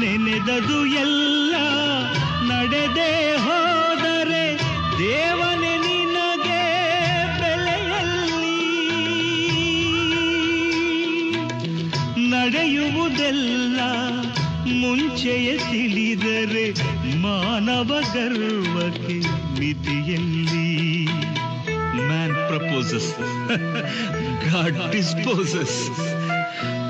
ನೆನೆದದು ಎಲ್ಲ ನಡೆದೇ ಹೋದರೆ ದೇವನೇ ನಿನಗೆ ಬೆಲೆಯಲ್ಲಿ. ನಡೆಯುವುದೆಲ್ಲ ಮುಂಚೆಯೇ ತಿಳಿದರೆ ಮಾನವ ಗರ್ವಕ್ಕೆ ಮಿತಿಯಲ್ಲಿ. Man proposes god disposes